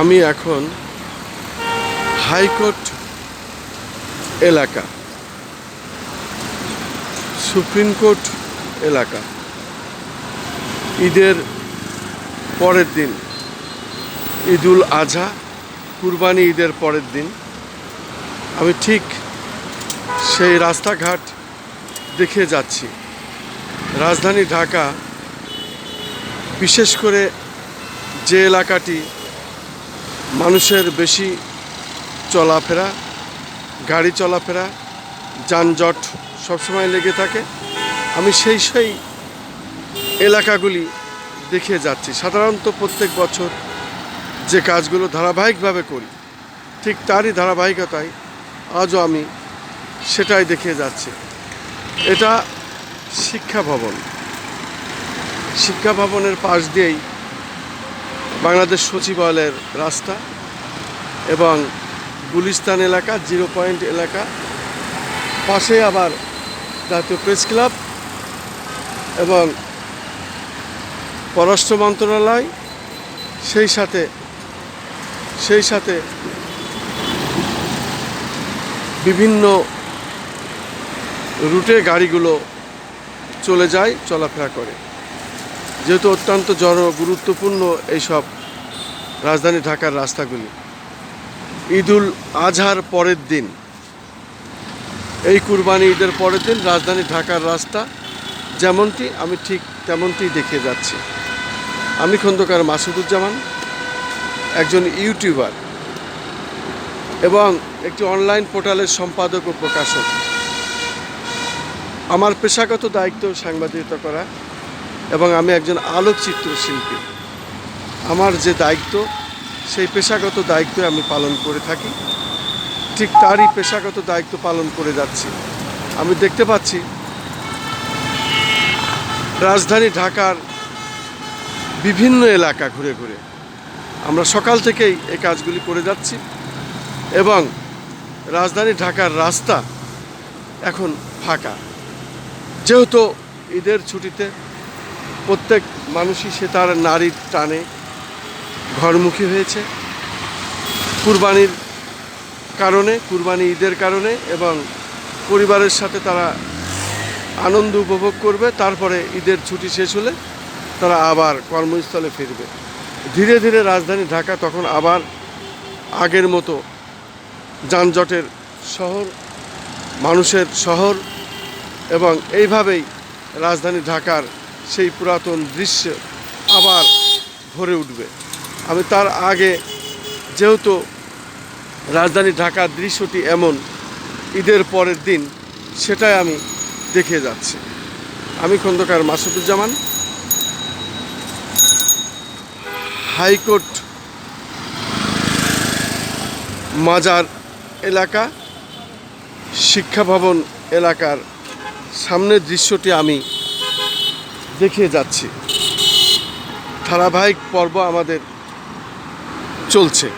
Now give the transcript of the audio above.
আমি এখন হাইকোর্ট এলাকা, সুপ্রিম কোর্ট এলাকা। ঈদের পরের দিন, ঈদুল আজহা, কুরবানি ঈদের পরের দিন। আমি ঠিক সেই রাস্তাঘাট দেখে যাচ্ছি। রাজধানী ঢাকা, বিশেষ করে যে এলাকাটি মানুষের বেশি চলাফেরা, গাড়ি চলাফেরা, যানজট সবসময় লেগে থাকে। আমি সেই সেই এলাকাগুলি দেখে যাচ্ছি। সাধারণত প্রত্যেক বছর যে কাজগুলো ধারাবাহিকভাবে করি, ঠিক তারই ধারাবাহিকতায় আজও আমি সেটাই দেখে যাচ্ছি। এটা শিক্ষা ভবন। শিক্ষা ভবনের পাশ দিয়েই বাংলাদেশ সচিবালয়ের রাস্তা এবং গুলিস্তান এলাকা, জিরো পয়েন্ট এলাকা। পাশে আবার জাতীয় প্রেস ক্লাব এবং পররাষ্ট্র মন্ত্রণালয়, সেই সাথে সেই সাথে বিভিন্ন রুটে গাড়িগুলো চলে যায়, চলাফেরা করে। যেহেতু অত্যন্ত জন গুরুত্বপূর্ণ এইসব রাজধানী ঢাকার রাস্তাগুলি। ঈদুল আজহার পরের দিন। এই কুরবানি ঈদের পরের দিন রাজধানী ঢাকার রাস্তা যেমনটি, আমি ঠিক তেমনটি দেখে যাচ্ছি। আমি খন্দকার মাসুদুজ্জামান, একজন ইউটিউবার এবং একটি অনলাইন পোর্টালের সম্পাদক ও প্রকাশক। আমার পেশাগত দায়িত্ব সাংবাদিকতা করা। এবং আমি একজন আলোকচিত্র শিল্পী আমার যে দায়িত্ব, সেই পেশাগত দায়িত্ব আমি পালন করে থাকি। ঠিক তারই পেশাগত দায়িত্ব পালন করে যাচ্ছি। আমি দেখতে পাচ্ছি, রাজধানী ঢাকার বিভিন্ন এলাকা ঘুরে ঘুরে। আমরা সকাল থেকেই এই কাজগুলি করে যাচ্ছি এবং রাজধানী ঢাকার রাস্তা এখন ফাঁকা। যেহেতু ঈদের ছুটিতে প্রত্যেক মানুষই সে তার নারীর টানে ঘরমুখী হয়েছে। কুরবানির কারণে, কুরবানি ঈদের কারণে এবং পরিবারের সাথে তারা আনন্দ উপভোগ করবে। তারপরে ঈদের ছুটি শেষ হলে তারা আবার কর্মস্থলে ফিরবে। ধীরে ধীরে রাজধানী ঢাকা তখন আবার আগের মতো যানজটের শহর, মানুষের শহর এবং এইভাবেই রাজধানী ঢাকার সেই পুরাতন দৃশ্য আবার ভরে উঠবে। আমি তার আগে যেহেতু রাজধানী ঢাকার দৃশ্যটি এমন, ঈদের পরের দিন সেটাই আমি দেখে যাচ্ছি। আমি খন্দকার মাসুদুজ্জামান। হাইকোর্ট মাজার এলাকা, শিক্ষা ভবন এলাকার সামনের দৃশ্যটি আমি দেখে যাচ্ছি। ধারাবাহিক পর্ব আমাদের চলছে।